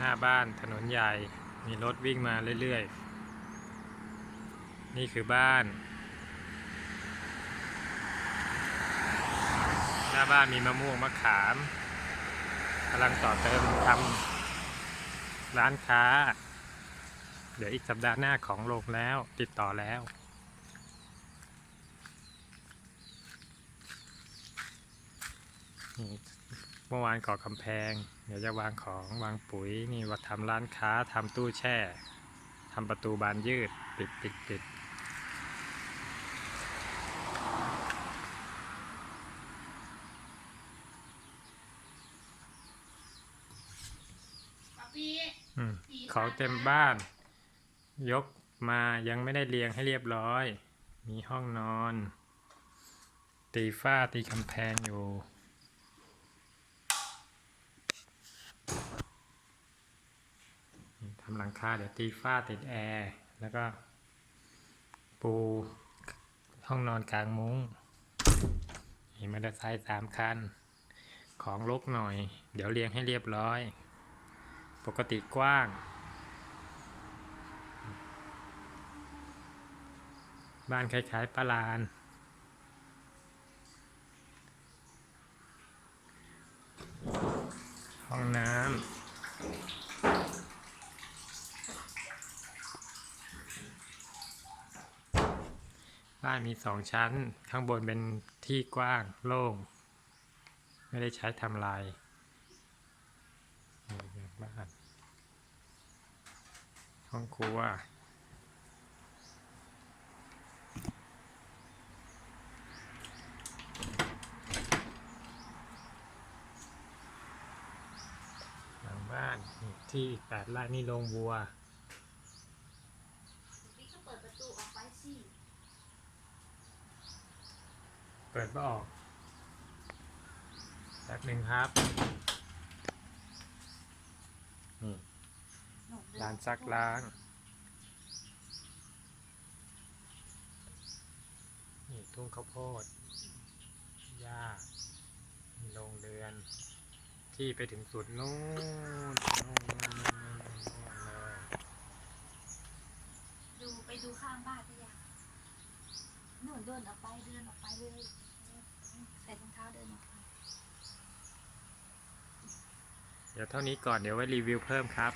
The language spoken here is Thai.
หน้าบ้านถนนใหญ่ มีรถวิ่งมาเรื่อยๆ นี่คือบ้าน หน้าบ้านมีมะม่วงมะขามกำลังต่อเติมทำร้านค้า เดี๋ยวอีกสัปดาห์หน้าของลงแล้วติดต่อแล้วนี่ เมื่อวานก่อกำแพง เดี๋ยวจะวางของวางปุ๋ยนี่ว่าทำร้านค้าทำตู้แช่ทำประตูบานยืดปิดปิดปิดป๊าปีอืมของเต็มบ้าน ยกมายังไม่ได้เรียงให้เรียบร้อย มีห้องนอน ตีฝ้าตีกำแพงอยู่ำหลังคาเดี๋ยวตีฝ้าติดแอร์แล้วก็ปูห้องนอนกลางมุง้งมีมอเตอร์ไซค์สามคัน ของลกหน่อย เดี๋ยวเรียงให้เรียบร้อย ปกติกว้าง บ้านคล้ายๆปลาลานห้องน้ำ บ้านมีสองชั้น ข้างบนเป็นที่กว้างโล่ง ไม่ได้ใช้ทำลายบ้านห้องครัวหลังบ้านที่แปดไร่นี่โรงวัว พี่ก็เปิดประตูออกไปสิ เปิดไม่ออกแป๊บหนึ่งครับนี่ร้านซักล้างนี่ทุ่งข้าวโพดหญ้าโรงเรือน ที่ไปถึงสุดนู้นนนนเลย ดูไปดูข้างบ้านไปยังหนู เดินออกไปเดินออกไปเลยใส่รองเท้าเดินออกไป เดี๋ยวเท่านี้ก่อนเดี๋ยวไว้รีวิวเพิ่มครับ